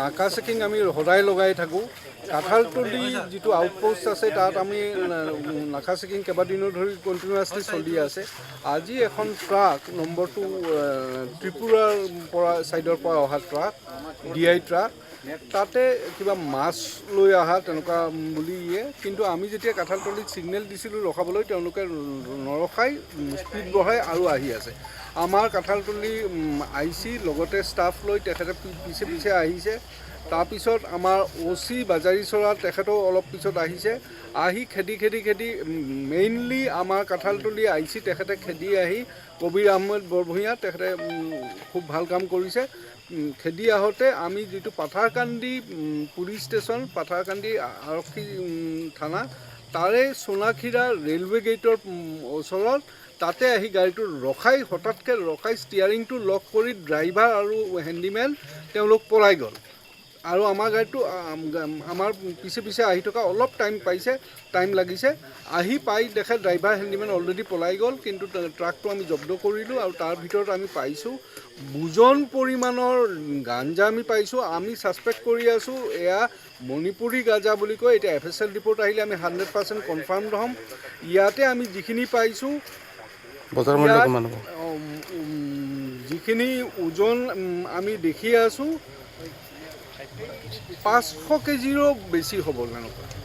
নাকা চেকিং আমি সদায় লগাই থাকোঁ। কাঁঠালতলি যিটো আউটপোষ্ট আছে, তাত আমি নাকা চেকিং কেইবাদিনো ধৰি কণ্টিনিউৱাছলি চলি আছে। আজি এখন ট্ৰাক নম্বৰটো ত্ৰিপুৰাৰ পৰা ছাইডৰ পৰা অহা ট্ৰাক ডি আই ট্ৰাক তাতে কিবা মাছ লৈ অহা তেনেকুৱা বুলি ইয়ে। কিন্তু আমি যেতিয়া কাঁঠালতলিত ছিগনেল দিছিলোঁ ৰখাবলৈ, তেওঁলোকে নৰখাই স্পীড বঢ়াই আৰু আহি আছে। আমাৰ কাঁঠালতলি আই চি লগতে ষ্টাফ লৈ তেখেতে পিছে পিছে আহিছে। তাৰপিছত আমাৰ অ' চি বাজাৰীচৰা তেখেতেও অলপ পিছত আহিছে। আহি খেদি খেদি খেদি মেইনলি আমাৰ কাঁঠালতলি আই চি তেখেতে খেদি আহি কবিৰ আহমেদ বৰভূঞা তেখেতে খুব ভালো কাম কৰিছে। খেদি আহোঁতে আমি যিটো পাথাৰকান্দি পুলিচ ষ্টেচন, পাথাৰকান্দি আৰক্ষী থানা তাৰে সোণাখিৰা ৰেলৱে গেটৰ ওচৰত তাতে আহি গাড়ীটো ৰখাই, হঠাৎকৈ ৰখাই ষ্টিয়াৰিংটো লক কৰি ড্ৰাইভাৰ আৰু হেণ্ডিমেন তেওঁলোক পলাই গ'ল। আৰু আমাৰ গাড়ীটো আমাৰ পিছে পিছে আহি থকা অলপ টাইম পাইছে টাইম লাগিছে। আহি পাই দেখে ড্ৰাইভাৰ হেণ্ডিমেন অলৰেডি পলাই গ'ল কিন্তু ট্ৰাকটো আমি জব্দ কৰিলোঁ আৰু তাৰ ভিতৰত আমি পাইছোঁ বুজন পৰিমাণৰ গাঞ্জা আমি পাইছোঁ। আমি ছাছপেক্ট কৰি আছোঁ এয়া মণিপুৰী গাঁজা বুলি কয়। এতিয়া এফ এছ এল ৰিপৰ্ট আহিলে আমি হাণ্ড্ৰেড পাৰ্চেণ্ট কনফাৰ্ম হ'ম। ইয়াতে আমি যিখিনি পাইছোঁ যিখিনি ওজন আমি দেখি আছোঁ পাঁচশো কেজিৰো বেছি হ'ব তেনেকুৱা